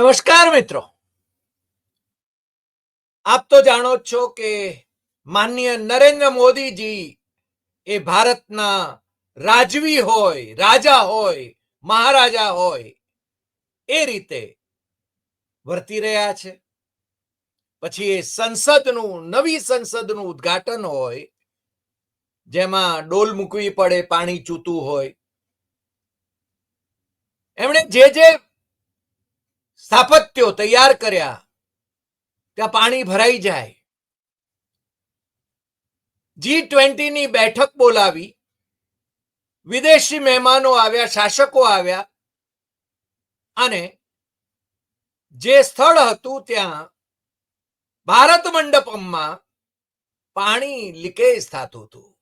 નમસ્કાર મિત્રો. આપ તો જાણો છો કે માનનીય નરેન્દ્ર મોદીજી એ ભારતના રાજવી હોય, રાજા હોય, મહારાજા હોય, એ રીતે વર્તી રહ્યા છે. પછી એ સંસદનું, નવી સંસદનું ઉદ્ઘાટન હોય, જેમાં ડોલ મૂકવી પડે, પાણી ચૂતું હોય. એમણે જે જે સ્થાપત્યો તૈયાર કર્યા. ત્યાં પાણી ભરાઈ જાય. જી ટ્વેન્ટીની બેઠક બોલાવી. વિદેશી મહેમાનો આવ્યા, શાસકો આવ્યા. અને જે સ્થળ હતું ત્યાં ભારત મંડપમમાં પાણી લીકેજ થતું હતું.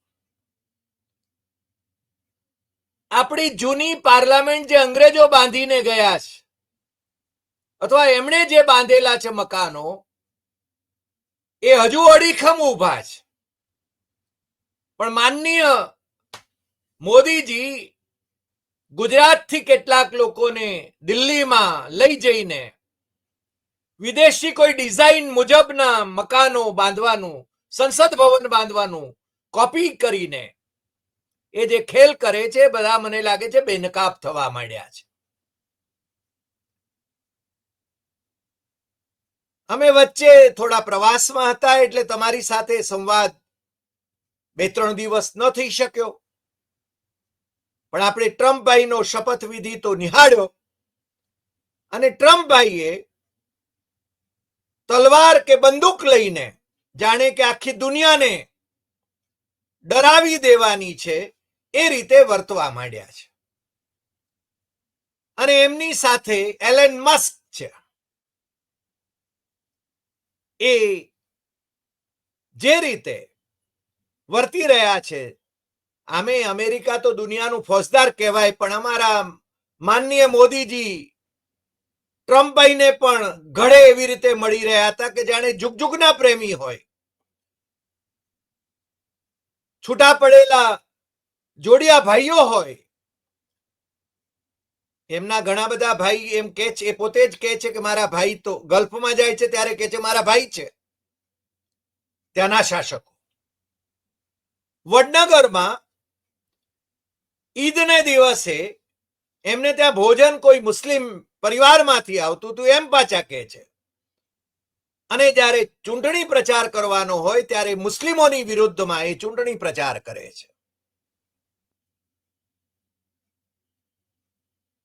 આપણી જૂની પાર્લામેન્ટ જે અંગ્રેજો બાંધીને ગયા છે અથવા એમણે જે બાંધેલા છે મકાનો, એ હજુ અડીખમ ઊભા છે. પણ માનનીય મોદીજી ગુજરાતથી કેટલાક લોકોને દિલ્હીમાં લઈ જઈને વિદેશી કોઈ ડિઝાઇન મુજબના મકાનો બાંધવાનું, સંસદ ભવન બાંધવાનું કોપી કરીને એ જે ખેલ કરે છે, બધા મને લાગે છે બેનકાબ થવા માંડ્યા છે. અમે વચ્ચે થોડા પ્રવાસમાં હતા એટલે તમારી સાથે સંવાદ બે ત્રણ દિવસ ન થઈ શક્યો. પણ આપણે ટ્રમ્પભાઈનો શપથવિધિ તો નિહાળ્યો. અને ટ્રમ્પભાઈએ તલવાર કે બંદૂક લઈને જાણે કે આખી દુનિયાને ડરાવી દેવાની છે એ રીતે વર્તવા માંડ્યા છે. અને એમની સાથે એલન મસ્ક છે એ જે રીતે વર્તી રહ્યા છે, આમે અમેરિકા તો દુનિયાનું ફોજદાર કહેવાય, પણ અમારા માનનીય મોદીજી ટ્રમ્પભાઈને પણ ઘડે એવી રીતે મળી રહ્યા હતા કે જાણે જુગજુગના પ્રેમી હોય. છૂટા પડેલા જોડિયા ભાઈઓ હોય એમના ઘણા બધા ભાઈ એમ કે છે, એ પોતે જ કે છે કે મારા ભાઈ તો ગલ્ફમાં જાય છે, ત્યારે કે છે મારા ભાઈ છે. ત્યાંના શાસકો. વડનગરમાં ઈદને દિવસે એમને ત્યાં ભોજન કોઈ મુસ્લિમ પરિવારમાંથી આવતું હતું, એમ પાછા કહે છે. અને જ્યારે ચૂંટણી પ્રચાર કરવાનો હોય, ત્યારે મુસ્લિમોની વિરુદ્ધમાં એ ચૂંટણી પ્રચાર કરે છે.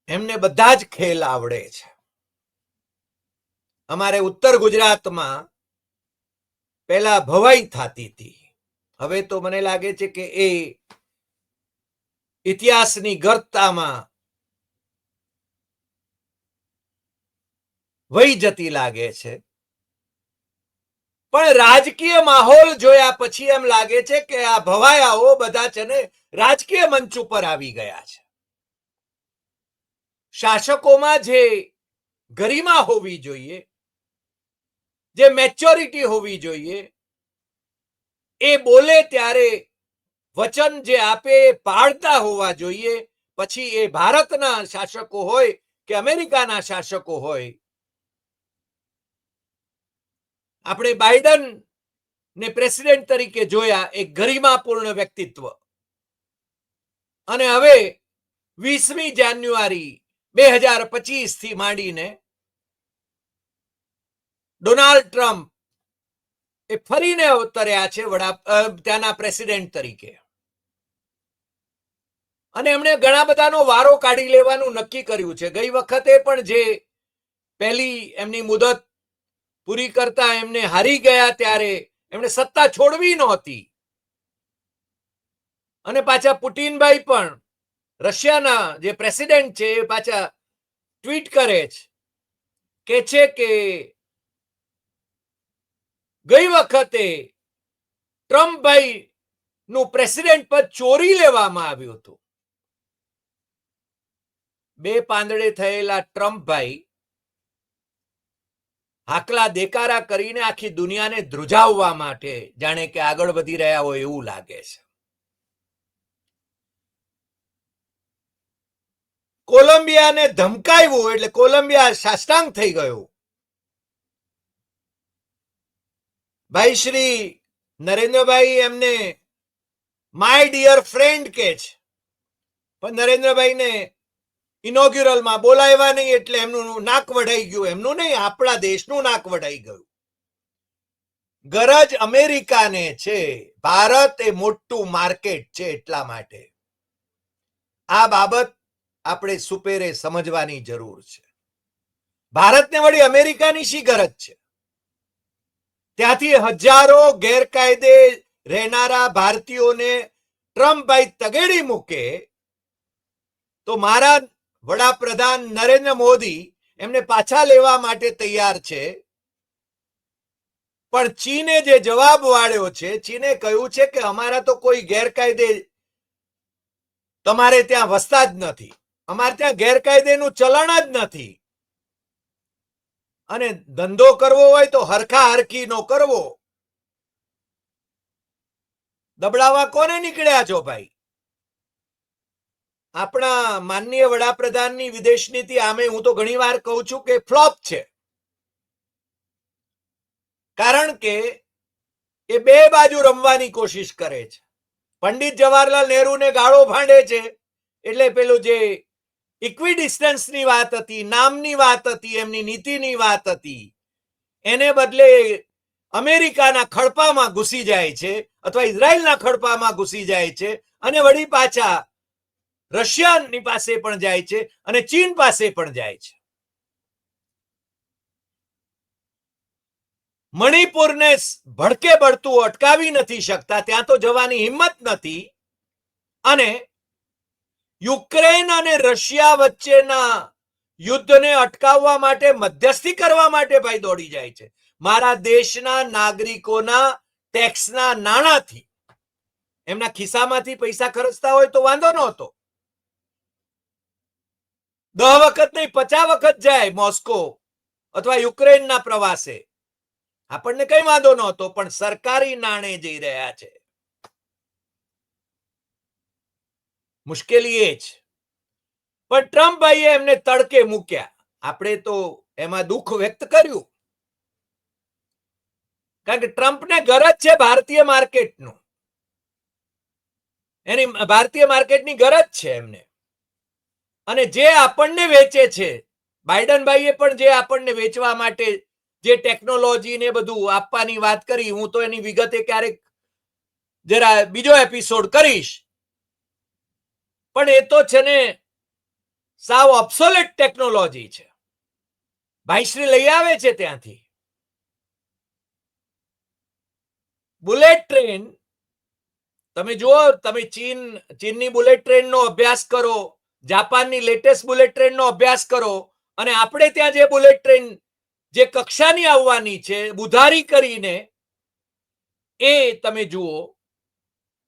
એમને બધા જ ખેલ આવડે છે. અમારે ઉત્તર ગુજરાતમાં પેલા ભવાઈ થતી હતી. હવે તો મને લાગે છે કે એ ઇતિહાસની ગર્તામાં વહી જતી લાગે છે. પણ રાજકીય માહોલ જોયા પછી એમ લાગે છે કે આ ભવાયાઓ બધા છે ને રાજકીય મંચ ઉપર આવી ગયા છે. શાસકોમાં જે ગરિમા હોવી જોઈએ, જે મેચ્યોરિટી હોવી જોઈએ, એ બોલે ત્યારે વચન જે આપે એ પાળતા હોવા જોઈએ. પછી એ ભારતના શાસકો હોય કે અમેરિકાના શાસકો હોય, આપણે બાઇડન ને પ્રેસિડેન્ટ તરીકે જોયા એક ગરિમાપૂર્ણ વ્યક્તિત્વ. અને હવે વીસમી જાન્યુઆરી બે હજાર પચીસથી માંડીને ડોનાલ્ડ ટ્રમ્પ એ ફરીને અવતર્યા છે વડા ત્યાંના પ્રેસિડેન્ટ તરીકે. અને એમણે ઘણા બધાનો વારો કાઢી લેવાનું નક્કી કર્યું છે. ગઈ વખતે પણ જે પહેલી એમની મુદત પૂરી કરતા એમને હારી ગયા ત્યારે એમણે સત્તા છોડવી નહોતી. અને પાછા પુટિનભાઈ પણ રશિયાના જે પ્રેસિડેન્ટ છે એ પાછા ટ્વીટ કરે છે, કે છે કે ગઈ વખતે ટ્રમ્પભાઈ નું પ્રેસિડેન્ટ પદ ચોરી લેવામાં આવ્યું હતું. બે પાંદડે થયેલા ટ્રમ્પભાઈ હાકલા દેકારા કરીને આખી દુનિયાને ધ્રુજાવવા માટે જાણે કે આગળ વધી રહ્યા હોય એવું લાગે છે. કોલંબિયાને ધમકાવ્યું એટલે કોલંબિયા સાષ્ટાંગ થઈ ગયું. ભાઈ શ્રી નરેન્દ્રભાઈ એમને માય ડિયર ફ્રેન્ડ કે છે. પણ નરેન્દ્રભાઈને ઇનોગ્યુરલમાં બોલાવ્યા નહીં એટલે એમનું નાક વઢાઈ ગયું. એમનું નહીં, આપણા દેશનું નાક વઢાઈ ગયું. ગરજ અમેરિકાને છે. ભારત એ મોટું માર્કેટ છે એટલા માટે. આ બાબત આપણે સુપેરે સમજવાની જરૂર છે. ભારતને વળી અમેરિકાની શી ગરજ છે? ત્યાંથી હજારો ગેરકાયદે રહેનારા ભારતીયોને ટ્રમ્પભાઈ તગેડી મૂકે તો મારા વડાપ્રધાન નરેન્દ્ર મોદી એમને પાછા લેવા માટે તૈયાર છે. પણ ચીને જે જવાબ વાળ્યો છે, ચીને કહ્યું છે કે અમારા તો કોઈ ગેરકાયદે તમારે ત્યાં વસતા જ નથી. અમારે ત્યાં ગેરકાયદેનું ચલણ જ નથી. અને ધંધો કરવો હોય તો હરખા હરખીનો કરવો. દબડાવા કોને નીકળ્યા છો ભાઈ? આપણા માનનીય વડાપ્રધાનની વિદેશ નીતિ આમે હું તો ઘણી વાર કહું છું કે ફ્લોપ છે. કારણ કે એ બે બાજુ રમવાની કોશિશ કરે છે. પંડિત જવાહરલાલ નહેરુને ગાળો ભાંડે છે. એટલે પેલું જે ઇક્વિડિસ્ટન્સની વાત હતી, નામની વાત હતી, એમની નીતિની વાત હતી. એને બદલે અમેરિકાના ખડપામાં ઘૂસી જાય છે અથવા ઇઝરાયલના ખડપામાં ઘૂસી જાય છે અને વળી પાછા રશિયાની પાસે પણ જાય છે અને ચીન પાસે પણ જાય છે. મણિપુરને ભડકે ભડતું અટકાવી નથી શકતા, ત્યાં તો જવાની હિંમત નથી અને યુક્રેન અને રશિયા વચ્ચેના યુદ્ધને અટકાવવા માટે, મધ્યસ્થી કરવા માટે ભાઈ દોડી જાય છે. મારા દેશના નાગરિકોના ટેક્સના નાણાંથી. એમના ખિસ્સામાંથી પૈસા ખર્ચતા હોય તો વાંધો નહોતો. દહ વખત નહીં, પચાસ વખત જાય મોસ્કો અથવા યુક્રેનના પ્રવાસે. આપણને કઈ વાંધો નહોતો, પણ સરકારી નાણે જઈ રહ્યા છે. મુશ્કેલી એ જ. પણ ટ્રમ્પ ભાઈએ એમને તડકે મૂક્યા. આપણે તો એમાં દુઃખ વ્યક્ત કર્યું. કારણ કે ટ્રમ્પને ગરજ છે ભારતીય માર્કેટનું. એની ભારતીય માર્કેટની ગરજ છે એમને. અને જે આપણને વેચે છે બાઇડન ભાઈએ પણ જે આપણને વેચવા માટે જે ટેકનોલોજી ને બધું આપવાની વાત કરી, હું તો એની વિગતે ક્યારેક જરા બીજો એપિસોડ કરીશ. પણ એ તો છે ને સાવ ઓબ્સોલેટ ટેકનોલોજી છે. ભાઈશ્રી લઈ આવે છે ત્યાંથી. બુલેટ ટ્રેન તમે જુઓ, તમે ચીન, ચીનની બુલેટ ટ્રેનનો અભ્યાસ કરો, જાપાનની લેટેસ્ટ બુલેટ ટ્રેનનો અભ્યાસ કરો, અને આપણે ત્યાં જે બુલેટ ટ્રેન જે કક્ષાની આવવાની છે, બુધારી કરીને, એ તમે જુઓ,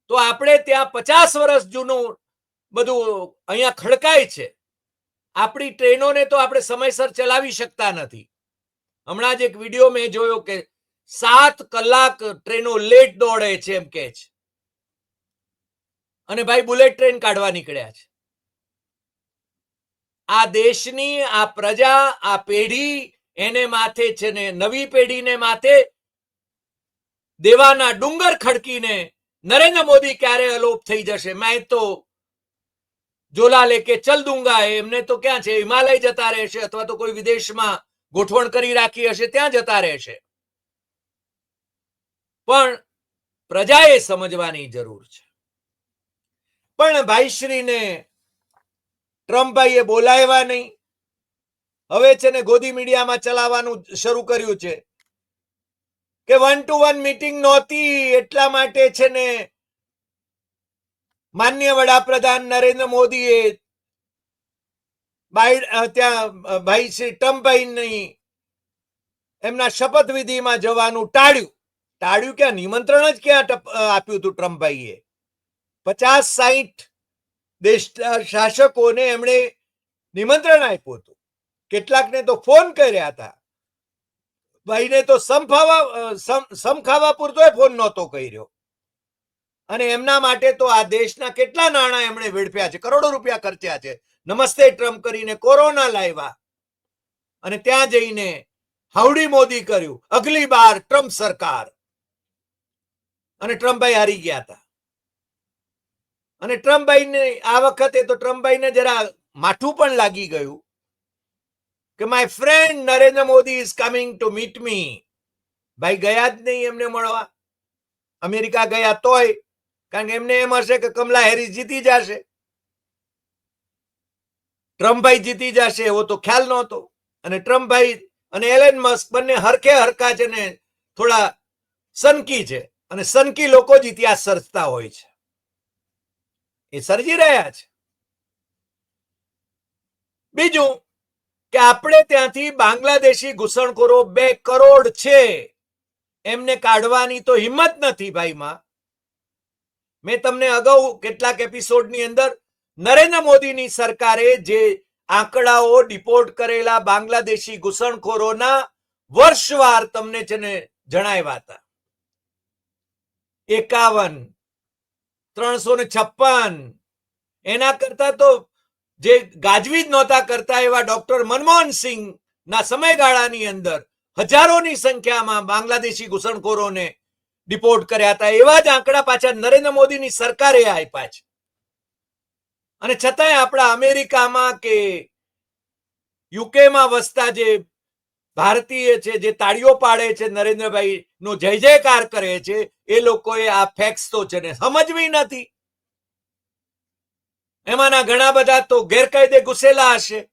તો આપણે ત્યાં પચાસ વર્ષ જૂનું બધું અહીંયા ખડકાય છે. આપણી ટ્રેનોને તો આપણે સમયસર ચલાવી શકતા નથી. હમણાં જ એક વીડિયો મેં જોયો કે સાત કલાક ટ્રેનો લેટ દોડે છે એમ કે છે. અને ભાઈ બુલેટ ટ્રેન કાઢવા નીકળ્યા છે. આ દેશની, આ પ્રજા, આ પેઢી એને માથે છે ને નવી પેઢીને માથે દેવાના ડુંગર ખડકીને નરેન્દ્ર મોદી ક્યારે અલોપ થઈ જશે? મેં તો જોલા લેકે ચલ દુંગા એમને તો ક્યાં છે? હિમાલય જતા રહેશે અથવા તો કોઈ વિદેશમાં ગોઠવણ કરી રાખી હશે, ત્યાં જતા રહેશે. પણ પ્રજાએ સમજવાની જરૂર છે. પણ ભાઈશ્રીને ટ્રમ્પભાઈએ બોલાવ્યા નહીં. હવે છે ને ગોદી મીડિયામાં ચલાવવાનું શરૂ કર્યું છે. કે વન ટુ વન મીટિંગ નહોતી, એટલા માટે છે ને માન્ય વડાપ્રધાન નરેન્દ્ર મોદીએ ત્યાં ભાઈ શ્રી ટ્રમ્પભાઈની એમના શપથવિધિમાં જવાનું ટાળ્યું. ટાળ્યું ક્યાં? નિમંત્રણ જ ક્યાં આપ્યું હતું ટ્રમ્પભાઈએ? પચાસ સાહીઠ દેશ શાસકોને એમણે નિમંત્રણ આપ્યું હતું. કેટલાકને તો ફોન કર્યા હતા. ભાઈને તો સમ- સમખાવા પૂરતોય ફોન નહોતો કર્યો. અને એમના માટે તો આ દેશના કેટલા નાણાં એમણે વેડફ્યા છે, કરોડો રૂપિયા ખર્ચ્યા છે. નમસ્તે ટ્રમ્પ કરીને કોરોના લાવ્યા. અને ત્યાં જઈને હાવડી મોદી કર્યું, અગલી બાર ટ્રમ્પ સરકાર. અને ટ્રમ્પભાઈ હારી ગયા હતા. અને ટ્રમ્પભાઈને આ વખતે તો ટ્રમ્પભાઈને જરા માઠું પણ લાગી ગયું કે my friend Narendra Modi is coming to meet me ભાઈ ગયા જ નહીં એમને મળવા. અમેરિકા ગયા તોય કારણ કે એમને એમ હશે કે કમલા હેરિસ જીતી જશે. ટ્રમ્પભાઈ જીતી જશે એવો તો ખ્યાલ નહોતો. અને ટ્રમ્પભાઈ અને એલેન મસ્ક બંને હરખે હરખા છે ને થોડા સનકી છે. અને સનકી લોકો જ ઇતિહાસ સર્જતા હોય છે. એ સર્જી રહ્યા છે. બીજું કે આપણે ત્યાંથી બાંગ્લાદેશી ઘૂસણખોરો બે કરોડ છે. એમને કાઢવાની તો હિંમત નથી ભાઈમાં. મેં તમને અગાઉ કેટલાક એપિસોડની અંદર નરેન્દ્ર મોદીની સરકારે જે આંકડાઓ ડિપોર્ટ કરેલા બાંગ્લાદેશી ઘૂસણખોરોના વર્ષવાર તમને જેને જણાવ્યા હતા. એકાવન, ત્રણસો ને છપ્પન, એના કરતા તો જે ગાજવીજ નહોતા કરતા એવા ડોક્ટર મનમોહન સિંહ ના સમયગાળાની અંદર હજારોની સંખ્યામાં બાંગ્લાદેશી ઘૂસણખોરોને ડિપોર્ટ કર્યા હતા, એવા જ આંકડા પાછા નરેન્દ્ર મોદીની સરકારે આપ્યા છે. અને છતાંય આપણા અમેરિકામાં કે યુકેમાં વસતા જે ભારતીય છે, જે તાળીઓ પાડે છે નરેન્દ્રભાઈ નો જય જયકાર કરે છે, એ લોકોએ આ ફેક્સ તો છે ને સમજવી નથી. એમાંના ઘણા બધા તો ગેરકાયદે ઘુસેલા હશે.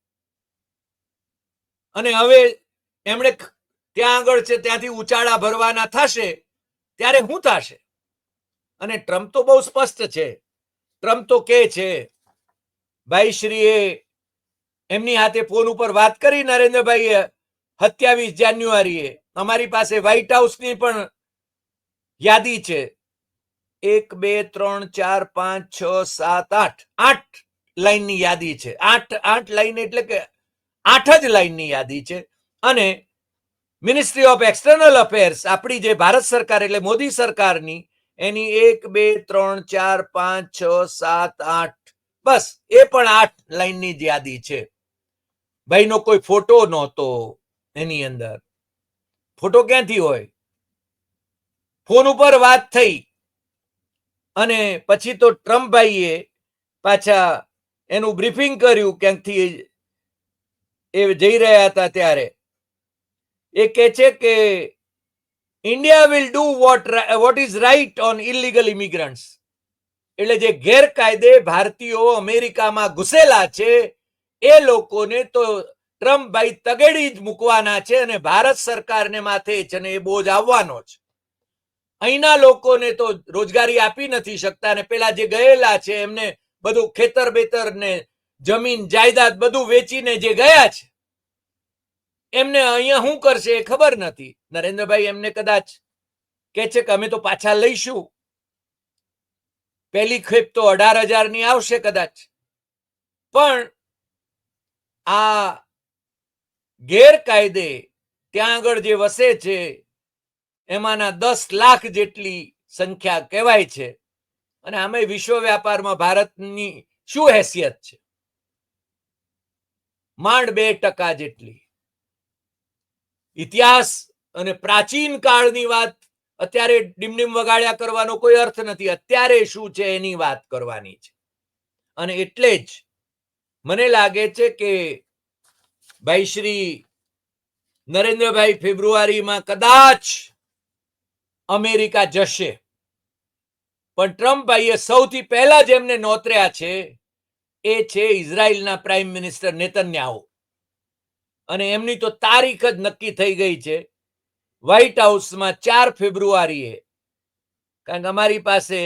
અને હવે એમણે ત્યાં આગળ છે, ત્યાંથી ઉચાળા ભરવાના થશે. ત્યારે શું થશે? અને ટ્રમ્પ તો બહુ સ્પષ્ટ છે. ટ્રમ્પ તો કે છે ભાઈ શ્રીએ એમની હાથે ફોન ઉપર વાત કરી, નરેન્દ્રભાઈએ સત્યાવીસ જાન્યુઆરીએ અમારી પાસે વ્હાઈટ હાઉસની પણ યાદી છે. એક, બે, ત્રણ, ચાર, પાંચ, છ, સાત, આઠ. આઠ લાઈનની યાદી છે. આઠ આઠ લાઈન એટલે કે આઠ જ લાઈનની યાદી છે. અને મિનિસ્ટ્રી ઓફ એક્સટર્નલ અફેર્સ આપણી જે ભારત સરકાર એટલે મોદી સરકારની, એની એક, બે, ત્રણ, ચાર, પાંચ, છ, સાત, આઠ, બસ, એ પણ આઠ લાઈનની જ યાદી છે. ભાઈનો કોઈ ફોટો નહોતો એની અંદર. ફોટો ક્યાંથી હોય? ફોન ઉપર વાત થઈ. અને પછી તો ટ્રમ્પભાઈએ પાછા એનું બ્રીફિંગ કર્યું, ક્યાંકથી એ જઈ રહ્યા હતા ત્યારે. એ કહે છે કે India will do what what is right on illegal immigrants એટલે જે ગેરકાયદે ભારતીયો અમેરિકામાં ઘુસેલા છે, એ લોકોને તો ટ્રમ્પ ભાઈ તગેડી જ મૂકવાના છે અને ભારત સરકારને માથે છે અને એ બોજ આવવાનો છે અહીંના લોકોને તો રોજગારી આપી નથી શકતા અને પેલા જે ગયેલા છે એમને બધું ખેતર બેતર ને જમીન, જાયદાદ બધું વેચીને જે ગયા છે એમને અહીંયા શું કરશે એ ખબર નથી. નરેન્દ્રભાઈ એમને કદાચ કે છે કે અમે તો પાછા લઈશું. પહેલી ખેપ તો અઢાર હજારની આવશે કદાચ. પણ આ ગેરકાયદે ત્યાં આગળ જે વસે છે, એમાંના દસ લાખ જેટલી સંખ્યા કહેવાય છે. અને આમે વિશ્વ વ્યાપારમાં ભારતની શું હેસિયત છે? માંડ બે ટકા જેટલી. ઇતિહાસ અને પ્રાચીન કાળની વાત અત્યારે ડીમડીમ વગાડ્યા કરવાનો કોઈ અર્થ નથી. અત્યારે શું છે એની વાત કરવાની છે. અને એટલે જ મને લાગે છે કે ભાઈ શ્રી નરેન્દ્રભાઈ ફેબ્રુઆરીમાં કદાચ અમેરિકા જશે. પણ ટ્રમ્પ ભાઈએ સૌથી પહેલા જેમને નોતર્યા છે એ છે ઇઝરાયલના પ્રાઇમ મિનિસ્ટર નેતન્યાહુ. અને એમની તો તારીખ જ નક્કી થઈ ગઈ છે. વ્હાઇટ હાઉસમાં ચાર ફેબ્રુઆરીએ. કારણ કે અમારી પાસે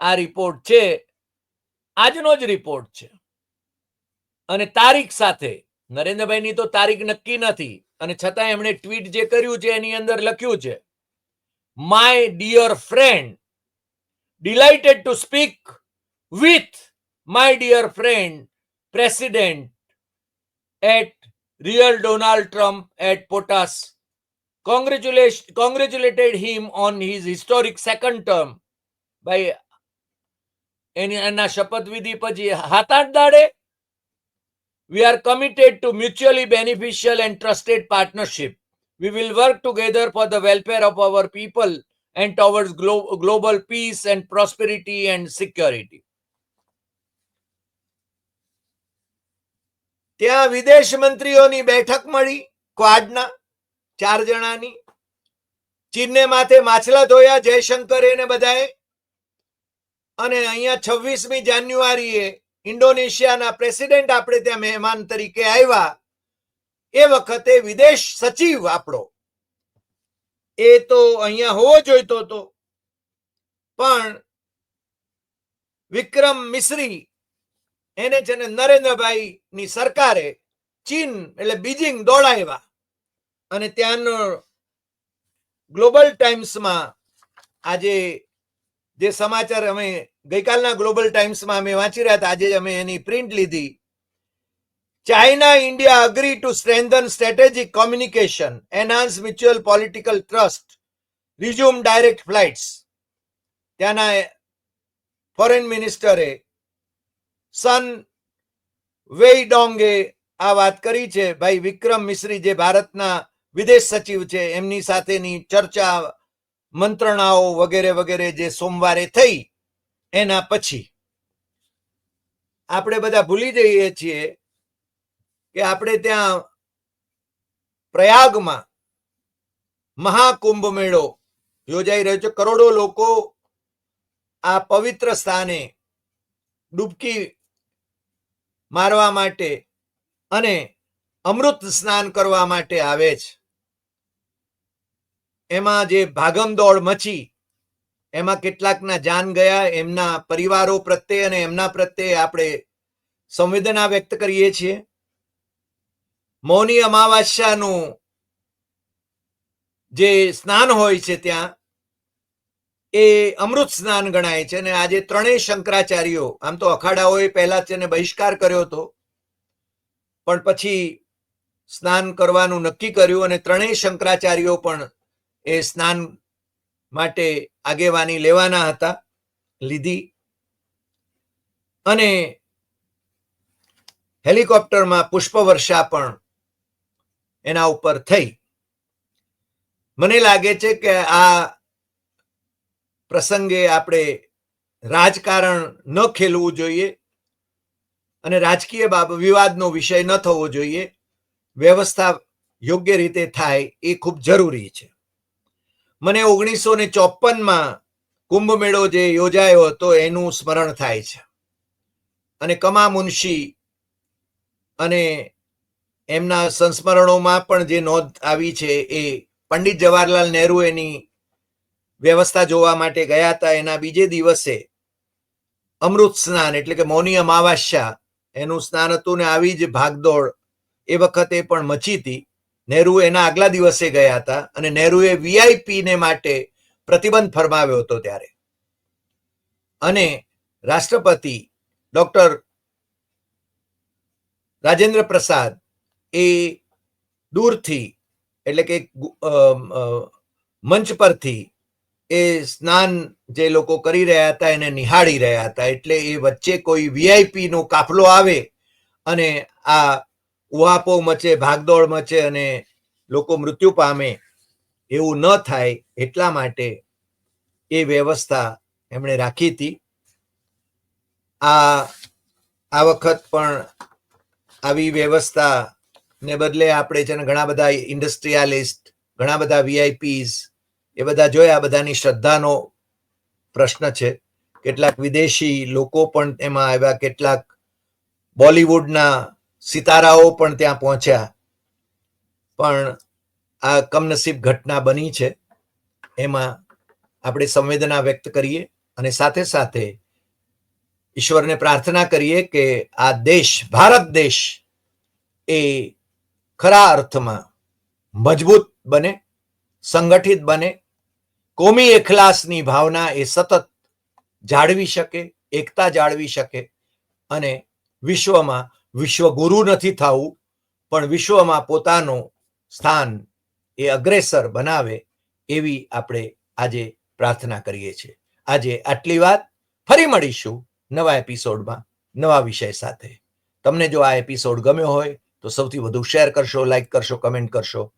આ રિપોર્ટ છે. આજનો જ રિપોર્ટ છે. અને તારીખ સાથે, નરેન્દ્રભાઈની તો તારીખ નક્કી નથી. અને છતાં એમણે ટ્વીટ જે કર્યું છે, એની અંદર લખ્યું છે my dear friend delighted to speak with my dear friend president at Real Donald Trump at POTUS congratulation congratulated him on his historic second term ભાઈ એની એના શપથવિધિ પછી હાથ આઠ દાડે we are committed to mutually beneficial and trusted partnership. We will work together for the welfare of our people and towards glo- global peace and prosperity and security. ત્યાં વિદેશ મંત્રીઓની બેઠક મળી, ક્વાડના ચાર જણાની. ચીનને માથે માછલા ધોયા જયશંકરે ને બધાએ. અને અહીંયા છવ્વીસમી જાન્યુઆરીએ ઇન્ડોનેશિયાના પ્રેસિડેન્ટ આપણે ત્યાં મહેમાન તરીકે આવ્યા. એ વખતે વિદેશ સચિવ આપણો. એ તો અહીંયા હોવો જોઈતો હતો. પણ વિક્રમ મિશ્રી એને છે ને નરેન્દ્રભાઈ ની સરકારે ચીન એટલે બીજિંગ દોડાવ્યા. અને ત્યાંનો ગ્લોબલ ટાઈમ્સમાં આજે જે સમાચાર અમે ગઈકાલના ગ્લોબલ ટાઈમ્સમાં અમે વાંચી રહ્યા હતા, આજે અમે એની પ્રિન્ટ લીધી. China India agree to strengthen strategic communication, enhance mutual political trust, resume direct flights. ત્યાંના ફોરેન મિનિસ્ટરે સન વેઈડોંગે આ વાત કરી છે. ભાઈ વિક્રમ મિશ્રી જે ભારતના વિદેશ સચિવ છે, એમની સાથેની ચર્ચા, મંત્રણાઓ વગેરે વગેરે જે સોમવારે થઈ, એના પછી આપણે બધા ભૂલી જઈએ છીએ કે આપણે ત્યાં પ્રયાગમાં મહાકુંભ મેળો યોજાઈ રહ્યો છે. કરોડો લોકો આ પવિત્ર સ્થાને ડૂબકી મારવા માટે અને અમૃત સ્નાન કરવા માટે આવે છે. એમાં જે ભાગમદોડ મચી, એમાં કેટલાકના જાન ગયા, એમના પરિવારો પ્રત્યે અને એમના પ્રત્યે આપણે સંવેદના વ્યક્ત કરીએ છીએ. મૌની અમાવાસ્યાનું જે સ્નાન હોય છે ત્યાં એ અમૃત સ્નાન ગણાય છે અને આજે ત્રણેય શંકરાચાર્યો, આમ તો અખાડાઓએ પહેલા તેને બહિષ્કાર કર્યો હતો, પણ પછી સ્નાન કરવાનું નક્કી કર્યું અને ત્રણેય શંકરાચાર્યો પણ એ સ્નાન માટે આગેવાની લેવાના હતા, લીધી. અને હેલિકોપ્ટરમાં પુષ્પવર્ષા પણ એના ઉપર થઈ. મને લાગે છે કે આ પ્રસંગે આપણે રાજકારણ ન ખેલવું જોઈએ અને રાજકીય બાબ, વિવાદનો વિષય ન થવો જોઈએ, વ્યવસ્થા યોગ્ય રીતે થાય એ ખૂબ જરૂરી છે. મને ઓગણીસો ને ચોપનમાં કુંભ મેળો જે યોજાયો હતો એનું સ્મરણ થાય છે. અને કમા મુનશી અને એમના સંસ્મરણોમાં પણ જે નોંધ આવી છે એ પંડિત જવાહરલાલ નહેરુ એની વ્યવસ્થા જોવા માટે ગયા હતા. એના બીજે દિવસે અમૃત સ્નાન, એટલે કે મૌની અમાવાસ્યા એનું સ્નાન હતું ને આવી જ ભાગદોડ એ વખતે પણ મચી હતી. નહેરુ એના આગલા દિવસે ગયા હતા અને નહેરુએ વીઆઈપી ને માટે પ્રતિબંધ ફરમાવ્યો હતો ત્યારે. અને રાષ્ટ્રપતિ ડોક્ટર રાજેન્દ્ર પ્રસાદ એ દૂરથી, એટલે કે મંચ પરથી એ સ્નાન જે લોકો કરી રહ્યા હતા એને નિહાળી રહ્યા હતા. એટલે એ વચ્ચે કોઈ વીઆઈપી નો કાફલો આવે અને આ ઉહાપો મચે, ભાગદોડ મચે અને લોકો મૃત્યુ પામે એવું ન થાય એટલા માટે એ વ્યવસ્થા એમણે રાખી હતી. આ આ વખત પણ આવી વ્યવસ્થા ને બદલે આપણે છે ને ઘણા બધા ઇન્ડસ્ટ્રીયાલિસ્ટ, ઘણા બધા વીઆઈપીઝ એ બધા જોયા, બધાની શ્રદ્ધાનો પ્રશ્ન છે. કેટલાક વિદેશી લોકો પણ એમાં આવ્યા, કેટલાક બોલિવૂડના સિતારાઓ પણ ત્યાં પહોંચ્યા. પણ આ કમનસીબ ઘટના બની છે. એમાં આપણે સંવેદના વ્યક્ત કરીએ અને સાથે સાથે ઈશ્વરને પ્રાર્થના કરીએ કે આ દેશ, ભારત દેશ એ ખરા અર્થમાં મજબૂત બને, સંગઠિત બને કોમી એખલાસની ભાવના એ સતત જાળવી શકે, એકતા જાળવી શકે અને વિશ્વમાં વિશ્વગુરુ નથી થવું, પણ વિશ્વમાં પોતાનું સ્થાન એ અગ્રેસર બનાવે એવી આપણે આજે પ્રાર્થના કરીએ છીએ. આજે આટલી વાત. ફરી મળીશું નવા એપિસોડમાં, નવા વિષય સાથે. તમને જો આ એપિસોડ ગમ્યો હોય તો સૌથી વધુ શેર કરશો, લાઈક કરશો, કમેન્ટ કરશો.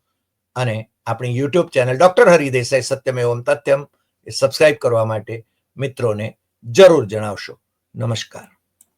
અને આપણી YouTube channel doctor Hari Desai Satyam એવમ તથ્યમ સબસ્ક્રાઇબ કરવા માટે મિત્રોને જરૂર જણાવશો. નમસ્કાર.